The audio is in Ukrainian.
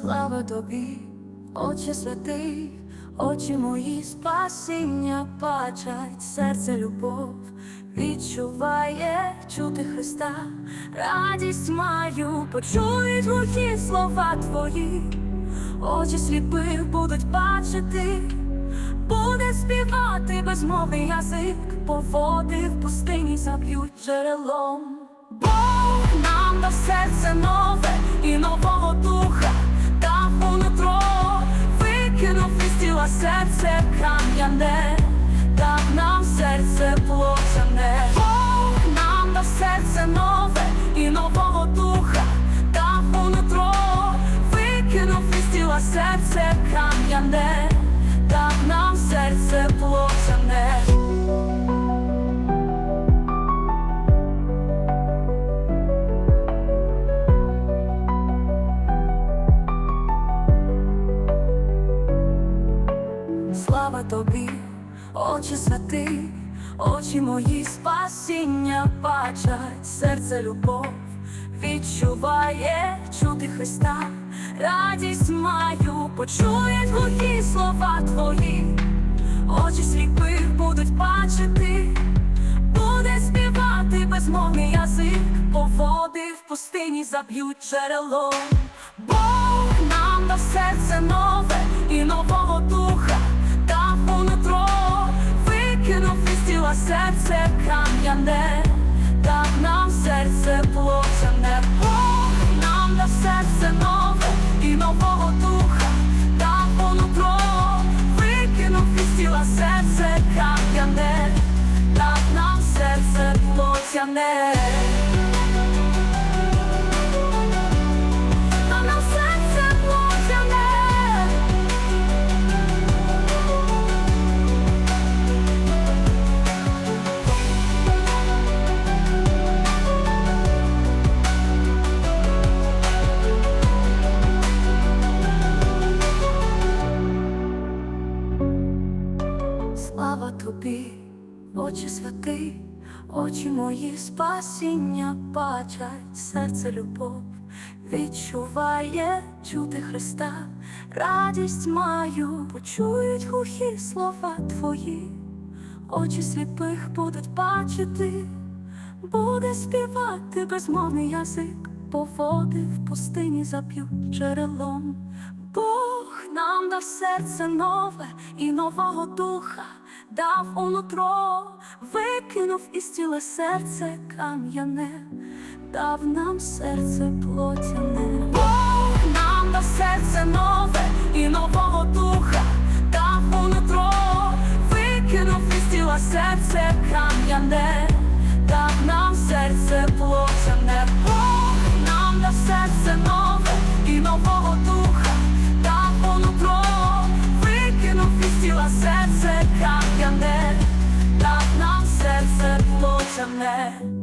Слава тобі, Отче святий, очі мої спасіння бачать, серце любов відчуває чути Христа, радість маю, почують глухі слова твої, очі сліпих будуть бачити, буде співати безмовний язик, поводи в пустині заб'ють джерелом. Бог нам дав серце нове і нового кам'яне, так нам серце плотяне. Бог нам дав серце нове і нового духа там у нутро, викинув із тіла серце кам'яне, тобі, Отче святий, очі мої спасіння бачать, серце любов відчуває чути Христа, радість маю, почують глухі слова твої, очі сліпих будуть бачити, буде співати безмовний язик, поводи в пустині заб'ють джерело. Бог нам дав серце нове і нового духа серце кам'яне, так нам серце плотяне. Бог нам на серце нове і нового духа там понутро викинув із тіла серце кам'яне, так нам серце плотяне. Тобі, Отче святий, очі мої спасіння бачать, серце любов відчуває чути Христа, радість маю, почують глухі слова твої, очі сліпих будуть бачити, буде співати безмовний язик, поводи в пустині заб'ють джерелом. Бог нам дав серце нове і нового духа дав у нутро, викинув із тіла серце кам'яне, дав нам серце плотяне. Бог нам дав серце нове і нового духа дав у нутро, викинув із тіла серце кам'яне, дав нам серце плотяне. some land.